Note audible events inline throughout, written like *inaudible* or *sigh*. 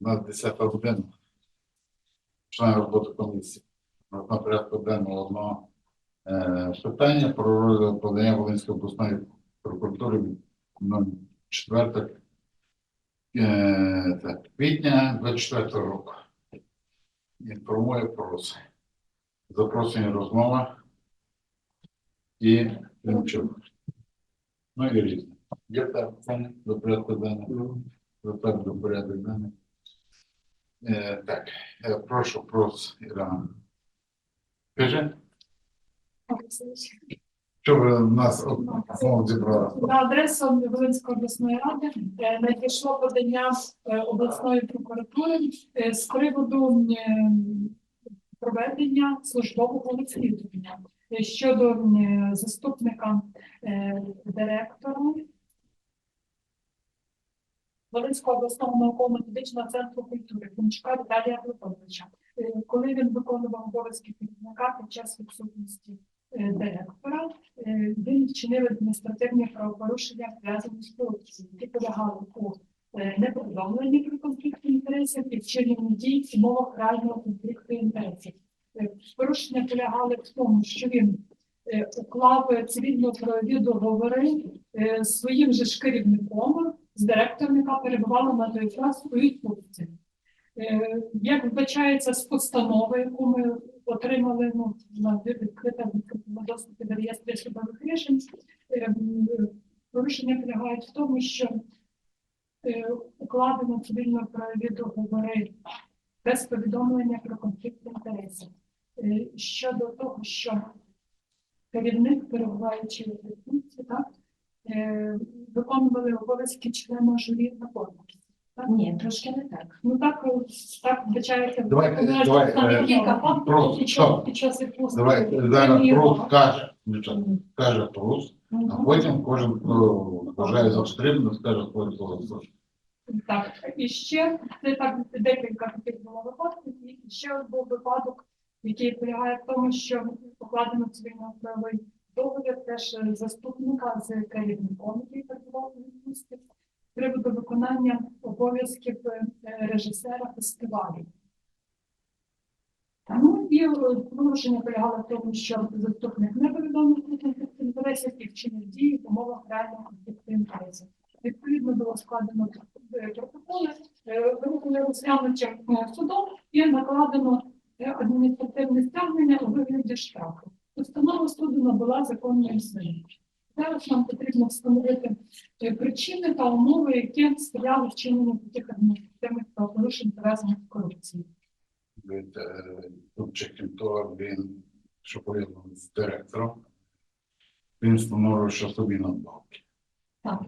У нас 10 година. Починаємо роботу комісії. На порядку денного одного е, питання про подання Волинської обласної прокуратури від 04 е, так, квітня 24 року. Інформує про. Запрошення розмова і Климчук. Ну і різне. Є питання до порядку денного? До порядку денного. Е, так, е, прошу, прос, Ірина. Скажи, що ви нас от- знову зібрали? На адресу Волинської обласної ради е, надійшло подання е, обласної прокуратури з приводу проведення службового розслідування щодо заступника директора Волинського обласного науково-методичного центру культури Кунчука Віталія Платоновича. Е, Коли він виконував обов'язки керівника під час відсутності е, директора, е, він вчинив адміністративні правопорушення пов'язані з корупцією, які полягали у неповідомленні про конфлікт інтересів і вчиненні дій в умовах реального конфлікту інтересів. Порушення полягали в тому, що він уклав цивільно-правові договори е, своїм же ж керівником, з директором, яка перебувала на той час у відпустці. Е, Як вбачається з постанови, яку ми отримали ну, на відкрита на доступі до реєстру судових рішень, е, порушення полягають в тому, що е, укладено цивільно-правові договори без повідомлення про конфлікт інтересів. Щодо того, що керівник, перебуваючи у відпустці, так, виконували обов'язки члена журі на конкурсі. Так? Ні, трошки не так. Ну так, е, так вбачається. Давайте, давай, там е, кілька фактів просто, під час- стоп. під час відпустки. Давай зараз прос каже, дівчата, каже прос, а потім кожен, хто вважає за потрібно, скаже своє слово. Так, і ще це так декілька таких було випадків. І ще був випадок, який полягає в тому, що покладено цивільно-правовий договір теж заступника з керівником, який перебував у відпустці, приводу виконання обов'язків е, режисера фестивалю. Ну і е, порушення полягало в тому, що заступник не повідомив про конфлікт інтересів і вчинив дії в умовах реального конфлікту інтересів. Відповідно було складено е, протоколи, вирішили розглянуті е, судом і накладено адміністративне стягнення у вигляді штрафу. Постанова суду набула законної сили. Зараз нам потрібно встановити е, причини та умови, які стояли вчиненню таких адміністративних правопорушень пов'язаних з корупцією. Від е, Тупчик то він, що повідомив з директором, він встановив, що собі надбавки. Так,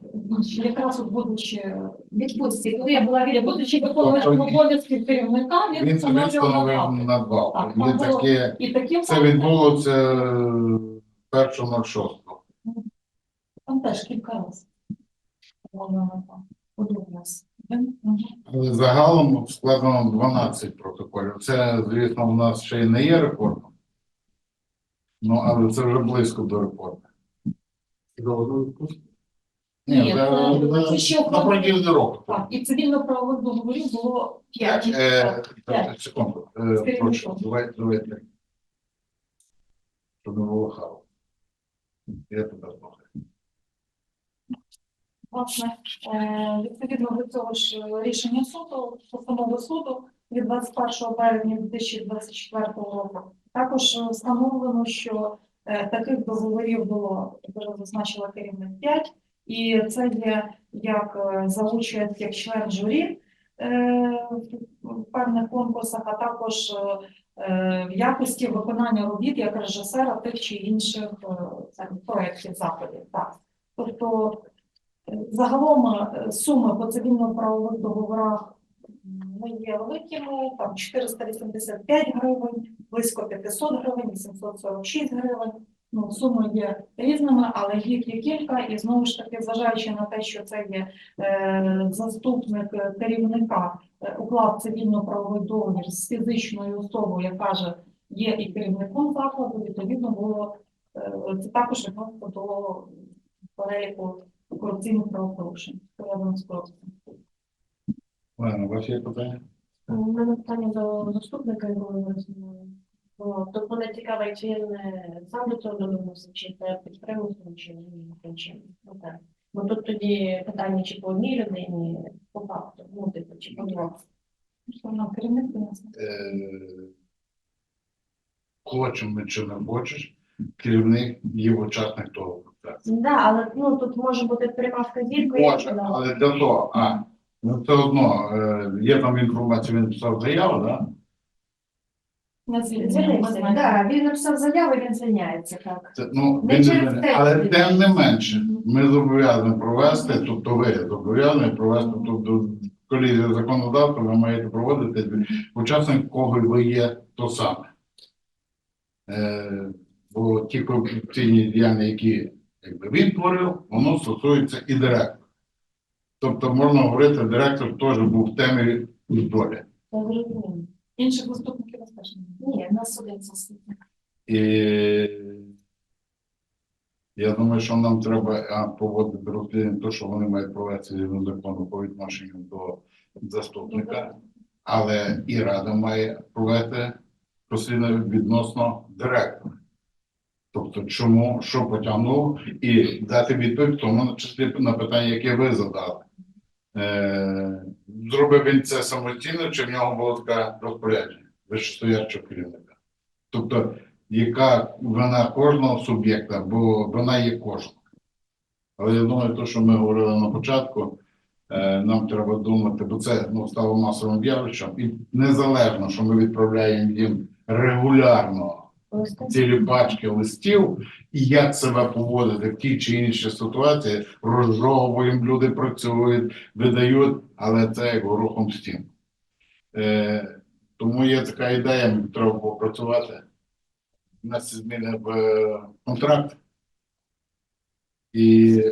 якраз от будучи відпустці, коли я була від будучи виконувачем обов'язків керівника, він Він встановив. Так, Є таке, І таким це відбулося першого шостого. там теж кілька разів. Загалом складено 12 протоколів. Це, звісно, у нас ще й не є рекордом. Ну, але це вже близько до рекорду. Ні, Ні, за- це- це ще на протязі року. Так, і цивільно-правових договорів було п'ять. Е, Так, Секунду, е, Скажіть, прошу, будь давайте, давайте. Щоб не було хаосу. Я слухаю. Власне, е, відповідно до цього ж рішення суду, постанови суду від 21 березня 2024 року, також е, встановлено, що е, таких договорів було, як вже зазначила керівник 5, і це є як е, за участь як член журі е, в певних конкурсах, а також е, в якості виконання робіт як режисера тих чи інших е, проєктів заходів. Так. Тобто Загалом суми по цивільно-правових договорах не є великими, там 485 гривень, близько 500 гривень, 846 гривень. Ну, суми є різними, але їх є кілька, і знову ж таки, зважаючи на те, що це є е, заступник е, керівника, е, уклав цивільно-правовий договір з фізичною особою, яка же є і керівником закладу, відповідно було е, це також відносно до переліку корупційних правопорушень, пов'язаних з корупцією. У вас є питання? У мене питання до заступника його розмови. Тобто мене цікавить, чи він е, сам до цього додумався, чи це підприємство, чи чином. Ну, так. Бо тут тоді питання, чи по одній людині, по факту, ну, типу, чи по двох. Що керівник принесла. Е, Хочемо ми чи не хочеш, керівник є учасник того процесу. Да, але ну, тут може бути пряма вказівка. Може, да. але для того, а, ну все одно, е, є там інформація, він писав заяву, да? На. Звільнився. Він написав заяву, він звільняється, так. Це, ну, Не він через не, те, але що тим не менше, ми зобов'язані провести, тобто ви зобов'язані провести, тобто колізія законодавства, ви маєте проводити учасник, кого ви є, то саме. Е, бо ті корупційні діяння, які якби, він творив, воно стосується і директора. Тобто, можна говорити, директор теж був в темі долі. Зрозуміло. Інших заступників у нас теж немає. Ні, нас один заступник. І я думаю, що нам треба а, поводити розслідування, то, що вони мають провести згідно закону по відношенню до заступника, але і рада має провести розслідування відносно директора. Тобто, чому, що потягнув, і дати відповідь тому числі на питання, яке ви задали. Е, зробив він це самостійно, чи в нього було таке розпорядження вищестоячого керівника? Тобто, яка вина кожного суб'єкта, бо вона є кожного. Але я думаю, те, що ми говорили на початку, е, нам треба думати, бо це ну, стало масовим явищем, і незалежно, що ми відправляємо їм регулярно. Цілі пачки листів, і як себе поводити в тій чи іншій ситуації, розжовуємо, люди працюють, видають, але це як горохом в стіну. Е, тому є така ідея, треба попрацювати. У нас зміни в е, контракт. І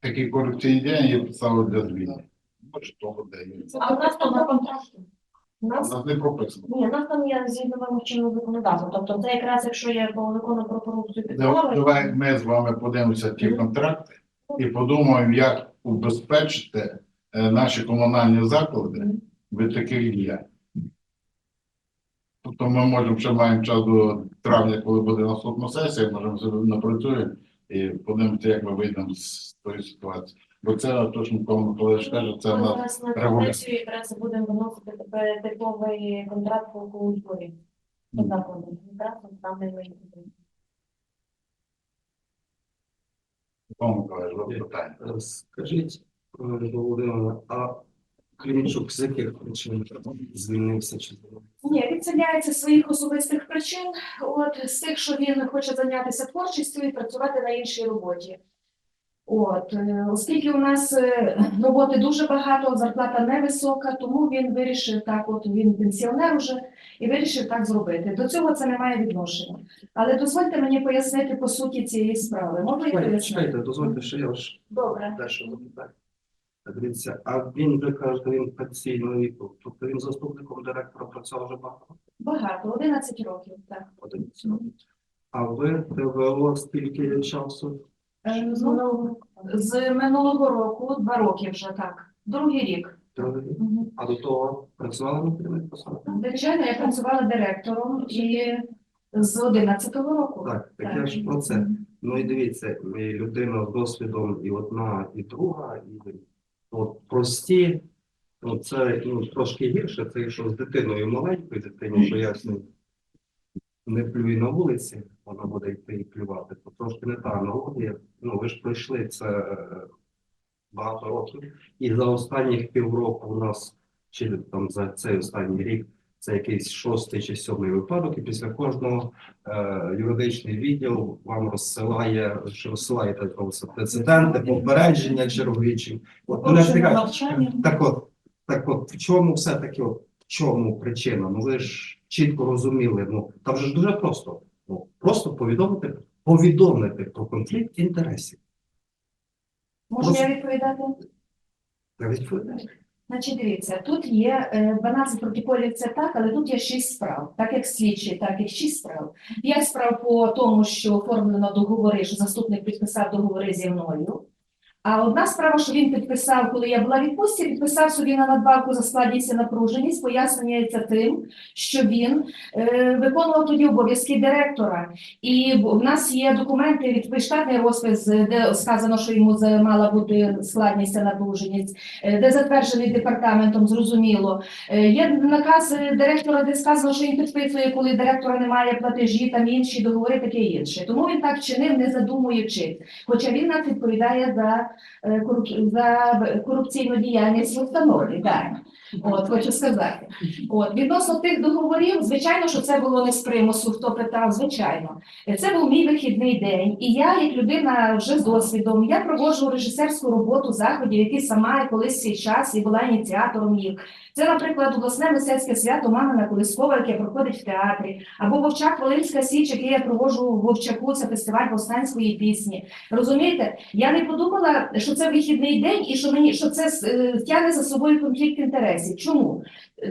такі корупційні діяння є підстави для звільнення. Може, того де є. Це А у нас там на контракті. У У нас нас не прописано. Ні, у нас там є згідно вимог чинного законодавства. Тобто це якраз якщо є по закону про корупцію Давай підпори, давай ми з вами подивимося ті контракти і подумаємо, як убезпечити е, наші комунальні заклади від таких діянь. Тобто ми можемо ще маємо час до травня, коли буде наступна сесія, можемо собі напрацюємо і подивимося, як ми вийдемо з тої ситуації. Бо це то, що Микола Миколаївич каже, це в нас на сесію якраз будемо виносити тепер типовий контракт по культурі. Там. Ви питання. Е, Скажіть, е, Володимира, а Клімчук з яких причин звільнився чи? Ні, відселяється з своїх особистих причин. От з тих, що він хоче зайнятися творчістю і працювати на іншій роботі. От, е, оскільки у нас е, роботи дуже багато, зарплата невисока, тому він вирішив так, от він пенсіонер уже, і вирішив так зробити. До цього це не має відношення. Але дозвольте мені пояснити по суті цієї справи. Можна я поясню? чекайте, дозвольте, що я ж Добре. запитаю. Дивіться, а він ви кажете, він пенсійного віку. Тобто він заступником директора працював вже багато Багато, 11 років, так. подивіться. А ви ТВО скільки часу? Ну, З минулого року, два роки вже так. Другий рік. Другий? Мгм. А до того працювали на керівник посаді? Звичайно, я працювала директором і з 11-го року. Так, так я ж про це. Ну і дивіться, і людина з досвідом і одна, і друга, і от прості, ну це ну, трошки гірше, це якщо з дитиною маленькою дитині пояснюють, *laughs* не плюй на вулиці, вона буде йти і плювати, то трошки не та аналогія. Ну ви ж пройшли це е, багато років, і за останніх півроку у нас, чи там за цей останній рік, це якийсь шостий чи сьомий випадок, і після кожного е, юридичний відділ вам розсилає, що розсилаєте прецеденти, попередження черговічі. От мене навчання. так от, так от, в чому все-таки, от, в чому причина? Ну ви ж чітко розуміли, ну там же ж дуже просто. Ну, просто повідомити, повідомити про конфлікт інтересів. Можу я відповідати? Та відповідайте. Значить, дивіться, тут є е, 12 протоколів, це так, але тут є 6 справ. Так як слідчі, так і 6 справ. 5 справ по тому, що оформлено договори, що заступник підписав договори зі мною. А одна справа, що він підписав, коли я була в відпустці, підписав собі на надбавку за складність і напруженість, пояснюється тим, що він е, виконував тоді обов'язки директора. І в нас є документи від штатний розпис, де сказано, що йому мала бути складність і напруженість, е, де затверджений департаментом, зрозуміло. Е, Є наказ директора, де сказано, що він підписує, коли директора немає платежі, там інші договори, таке інше. Тому він так чинив, не задумуючись. Хоча він нас відповідає за, за корупційну діяльність в установі. Так. От, хочу сказати. От, відносно тих договорів, звичайно, що це було не з примусу, хто питав, звичайно. Е, Це був мій вихідний день, і я, як людина вже з досвідом, я проводжу режисерську роботу заходів, які сама колись цей час і була ініціатором їх. Це, наприклад, обласне мистецьке свято Мамина Колискова, яке проходить в театрі, або Вовчак Волинська Січ, який я проводжу в Вовчаку, це фестиваль повстанської пісні. Розумієте, я не подумала, що це вихідний день і що мені що це е, тягне за собою конфлікт інтересів. Чому?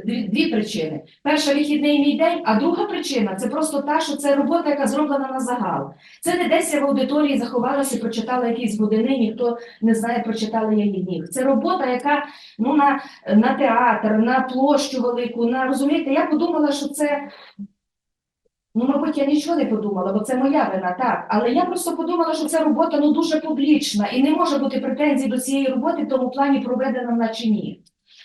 Дві, дві причини. Перша вихідний мій день, а друга причина це просто та, що це робота, яка зроблена на загал. Це не десь я в аудиторії заховалася прочитала якісь години, ніхто не знає, прочитала я її ні. Це робота, яка ну на, на театр, на площу велику, на розумієте, я подумала, що це. Ну, мабуть, я нічого не подумала, бо це моя вина, так. Але я просто подумала, що ця робота ну дуже публічна і не може бути претензій до цієї роботи в тому плані проведена вона чи ні.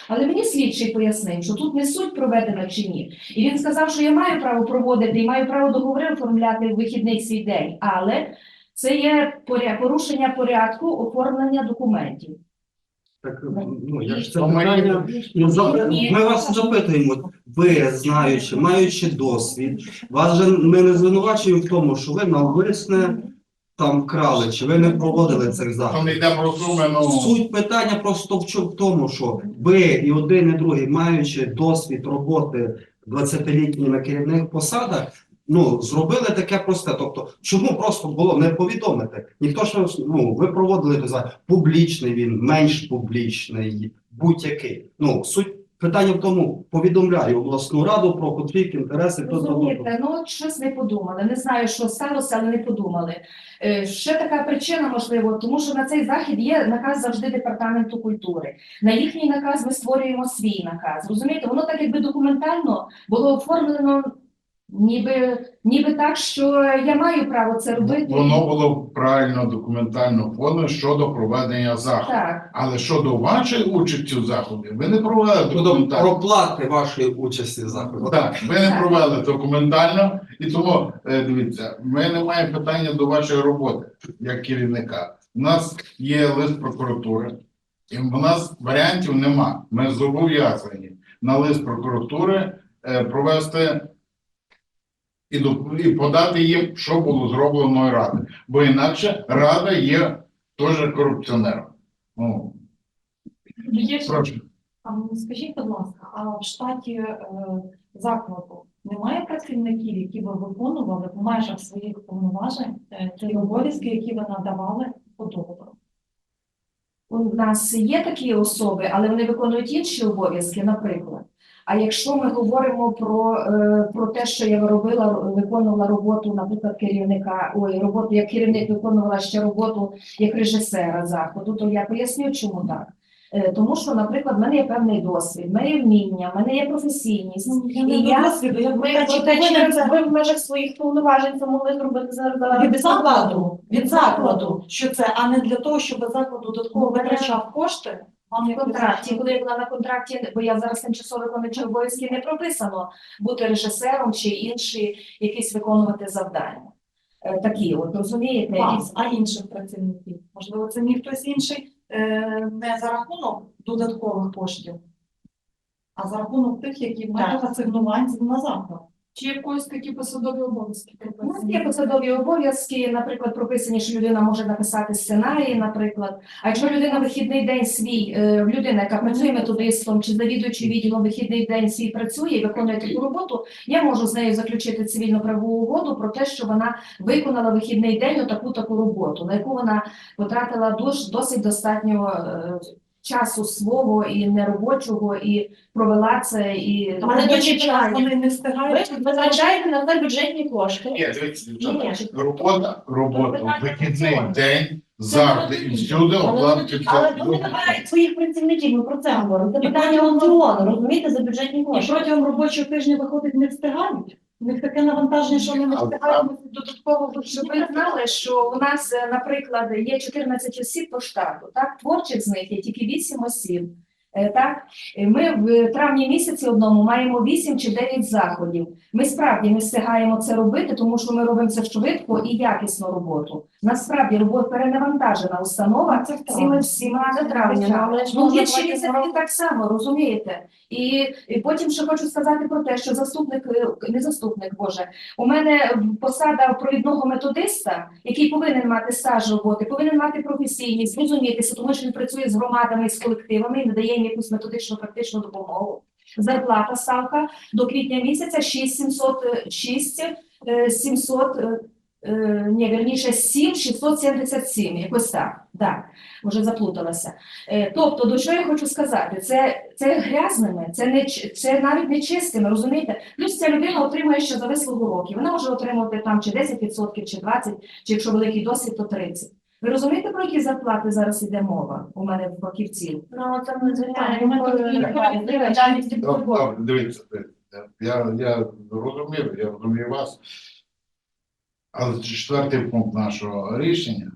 Але мені слідчий пояснив, що тут не суть проведена чи ні. І він сказав, що я маю право проводити і маю право договори оформляти в вихідний свій день, але це є порушення порядку оформлення документів. Так, ну, я ж це питання, ну, за- ми вас запитуємо, ви знаючи, маючи досвід, вас же ми не звинувачуємо в тому, що ви навмисне там крали, чи ви не проводили цих заходів. не йде про суми, ну Суть питання просто в чому в тому, що ви і один, і другий, маючи досвід роботи 20-літні на керівних посадах, ну зробили таке просте. Тобто, чому просто було не повідомити? Ніхто ж ну ви проводили той захід. публічний він, менш публічний, будь-який. Ну суть питання в тому, повідомляю обласну раду про конфлікт інтереси. Розумієте, ну щось не подумали. Не знаю, що сталося, але не подумали. Е, Ще така причина, можливо, тому що на цей захід є наказ завжди департаменту культури. На їхній наказ ми створюємо свій наказ. Розумієте, воно так якби документально було оформлено, ніби, ніби так, що я маю право це робити. воно було правильно документально подано щодо проведення заходу. Так. Але щодо вашої участі в заході, ви не провели документально. проплати вашої участі в заході. Так, ви не провели документально, і тому е, дивіться, ми не маємо питання до вашої роботи як керівника. У нас є лист прокуратури, і в нас варіантів нема. Ми зобов'язані на лист прокуратури е, провести і, і подати їм, що було зроблено ради. Бо інакше рада є теж корупціонером. Ну, Є прошу. А скажіть, будь ласка, а в штаті е, закладу немає працівників, які би виконували в межах своїх повноважень е, ті обов'язки, які ви надавали по договору? У нас є такі особи, але вони виконують інші обов'язки, наприклад. А якщо ми говоримо про, е, про те, що я робила, виконувала роботу, наприклад, керівника, ой, роботу як керівник виконувала ще роботу як режисера заходу, то я поясню, чому так. Е, Тому що, наприклад, в мене є певний досвід, в мене є вміння, в мене є професійність. Я І я- досвіду, я Ви, про те, чи чи це ви в межах своїх повноважень це могли зробити зараз? від закладу, від закладу, що це, а не для того, щоб заклад додатково витрачав кошти. Вам В контракті, коли я була на контракті, бо я зараз тимчасово виконуючи обов'язки, не прописано бути режисером чи інші якісь виконувати завдання. Е, Такі, от розумієте, вас, а інших працівників. Можливо, це міг хтось інший е, не за рахунок додаткових коштів, а за рахунок тих, які в межах асигнувань на заклад. Чи є в когось такі посадові обов'язки? У нас є посадові обов'язки, наприклад, прописані, що людина може написати сценарій, наприклад. А якщо людина вихідний день свій, е, людина, яка працює методистом чи завідуючи відділом вихідний день свій працює і виконує таку роботу, я можу з нею заключити цивільно правову угоду про те, що вона виконала вихідний день таку таку роботу, на яку вона потратила дос- досить достатньо е, часу свого і неробочого, і провела це і Але до читання. Вони не Ви встигають. визначаєте на це бюджетні кошти. Ні, дивіться, дівчата, ні. робота, робота, вихідний день завжди і всюди обладнати Але вони вибирають своїх працівників, ми про це говоримо. Це питання аукціону, розумієте, за бюджетні Ні, кошти. протягом робочого тижня виходить, не встигають. У них таке навантаження, що вони не встигають додатково Щоб ви знали, що у нас, е, наприклад, є 14 осіб по штату, так, творчих з них є тільки 8 осіб. Е, Так, Е, ми в травні місяці одному маємо 8 чи 9 заходів. Ми справді не встигаємо це робити, тому що ми робимо це швидко і якісну роботу. Насправді робота перенавантажена установа Це всіма травня, але ж Ну, можна інші потім так само, розумієте? І, і потім ще хочу сказати про те, що заступник, е, не заступник, Боже, у мене посада провідного методиста, який повинен мати стаж роботи, повинен мати професійність, розумітися, тому що він працює з громадами, з колективами і надає їм якусь методичну практичну допомогу. Зарплата ставка до квітня місяця 6700, е, 6 е, 700, е, е, ні, вірніше 7 677, якось так, да, вже заплуталася. Е, Тобто, до чого я хочу сказати, це, це грязними, це не це навіть не чистими, розумієте? Плюс ця людина отримує ще за вислугу років. Вона може отримувати там чи 10%, чи 20%, чи якщо великий досвід, то 30%. Ви розумієте, про які зарплати зараз іде мова у мене в фахівців? Ну, це не звичайно. ми тут Дивіться, дивіться. я, я розумів, я розумію вас. Але четвертий пункт нашого рішення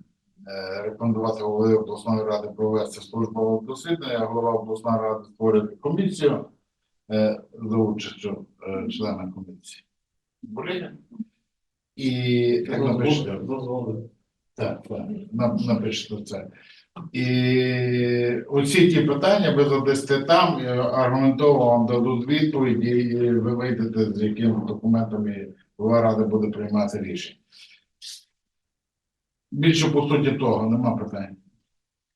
е, рекомендувати голові обласної ради провести службове дослідження, а голова обласної ради створити комісію е, за участю е, члена комісії. І як напишете. Так, так, напишете це. І оці ті питання ви задасте там, і аргументовано вам дадуть відповіді, і ви вийдете з яким документом і голова ради буде приймати рішення. Більше по суті того, нема питань.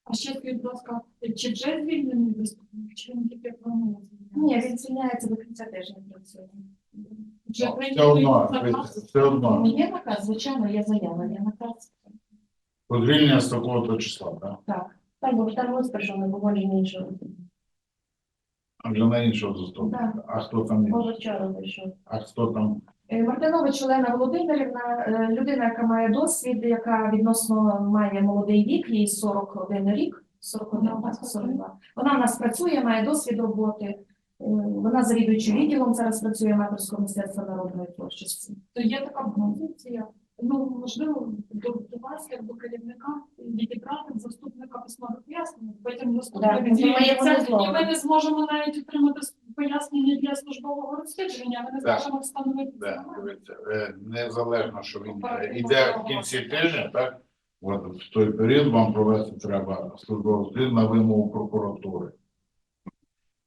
А ще скажіть, будь ласка, чи вже звільнений заступник, чи він тільки планує Ні, він звільняється до кінця тижня працює. Вже Все одно, все одно. Є наказ, звичайно, є заява, є наказ. Позвільнення з такого-то числа, так? Так. Так, бо там ось прийшов на погодження іншого. А вже на іншого заступника. А хто там? є? Може, вчора прийшов. А хто там? Е, Мартинович Олена Володимирівна, е, людина, яка має досвід, яка відносно має молодий вік, їй 41 рік, 41, Вона у 42. Вона в нас працює, має досвід роботи. Е, Вона завідуючим відділом зараз працює аматорського мистецтва народної творчості. То є така пропозиція, ну, можливо, до, до вас, як до керівника, відібрати заступника письмове пояснення, потім Так, заступник ми маємо звільниться, не і ми не зможемо навіть отримати пояснення для службового розслідування, ми не Так. зможемо встановити. Да, це. дивіться, е, незалежно, що він е, йде в кінці тижня, так? От в той період вам провести треба службову слід на вимогу прокуратури.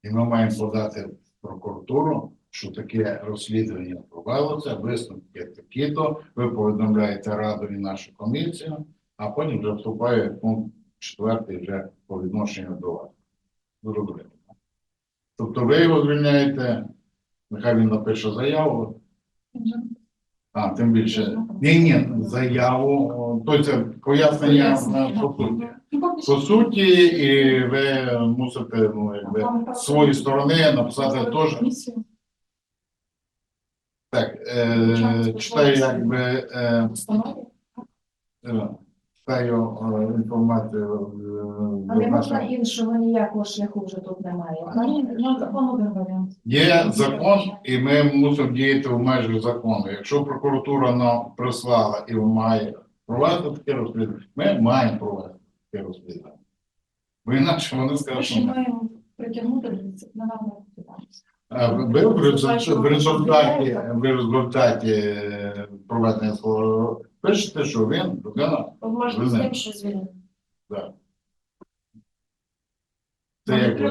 І ми маємо подати в прокуратуру, що таке розслідування провелося, висновки такі-то, ви повідомляєте раду і нашу комісію, а потім вже вступає пункт четвертий вже по відношенню до вас. Зрозуміло. Тобто ви його звільняєте, нехай він напише заяву, а, тим більше. Ні, ні, заяву, о, то це пояснення на по суті. Ну, По суті, і ви мусите, ну, якби, з своєї сторони написати теж. Так, е, читаю, якби, е, е, читаю е, інформацію. е, Але можна нашого- іншого ніякого шляху вже тут немає. Ні, ну, закон один варіант. Є закон, і ми мусимо діяти в межах закону. Якщо прокуратура нам прислала і має провести таке розслідування, ми маємо провести таке розслідування. Бо інакше вони Ми скажуть, що ми. маємо притягнути до дисциплінарної відповідальності. А ви в результаті, в результаті, в результаті проведення слова пишете, що він людина. Можна з тим, що звільнено. Це як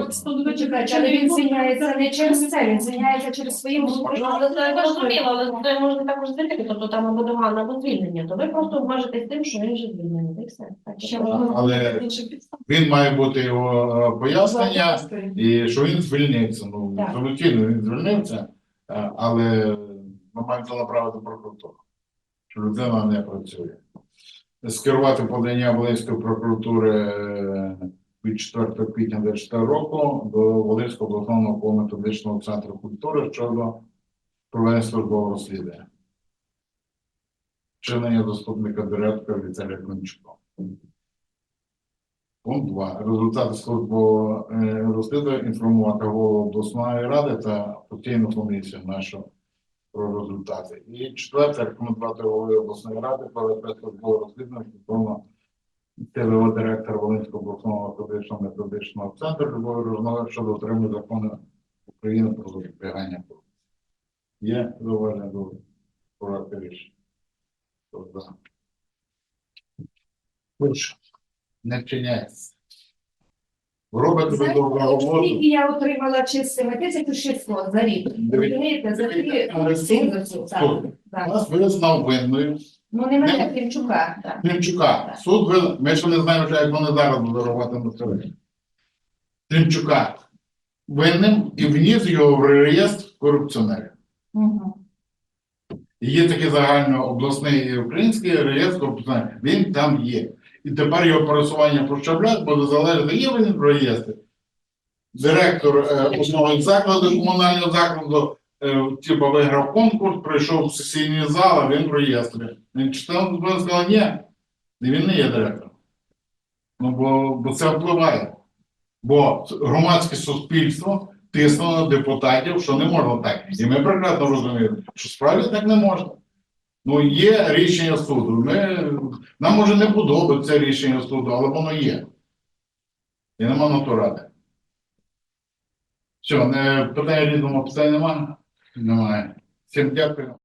але він звільняється не через це, він звільняється через свої Ну, зрозуміло, але це можна також звільнити, тобто там або догана, або звільнення. То ви просто обмежитесь тим, що він вже звільнений. Та й все. Так, що можливо, Але- він має бути його е, пояснення. І що він звільнився. Ну, Так. звичайно, він звільнився, е, але ми маємо це направити прокуратуру, що людина не працює. Скерувати подання Волинської прокуратури е, від 4 квітня 2024 року до Волинського обласного науково-методичного центру культури щодо проведення службового розслідування. Вчинення заступника директора Віталія Климчука. Пункт 2. Результати службового е, розслідування інформувати голову обласної ради та постійну комісію нашу про результати. І четверте, рекомендувати голові обласної ради провести службове розслідування стосовно ТВО директора Волинського обласного методичного методичного центру Любові Рожнової щодо отримання закону України про запобігання корупції. Є зауваження до проекту рішення? Не вчиняється. Робите ви добру роботу. Скільки я отримала чистими? 1600 за рік. Розумієте, за так. Нас визнав винною Ну не мене, Кремчука. так. Климчука. Суд ви, ми ще не знаємо, що як вони зараз будуть реагувати на це. Климчука винним і вніс його в реєстр корупціонерів. Мгм. І Є такий загальнообласний і український реєстр корупціонерів. Він там є. І тепер його пересування по щаблях буде залежати, є він в реєстрі. Директор е, одного із закладу, комунального закладу, типу, виграв конкурс, прийшов в сесійний зал, а він в реєстрі. Він читав, сказав, ні, він не є директором. Ну, бо, бо це впливає. Бо громадське суспільство тиснуло на депутатів, що не можна так. І ми прекрасно розуміємо, що справді так не можна. Ну, є рішення суду. Ми, нам може не подобається рішення суду, але воно є. І нема на то ради. Все, не, питання різному питання немає? Немає. Всім дякую.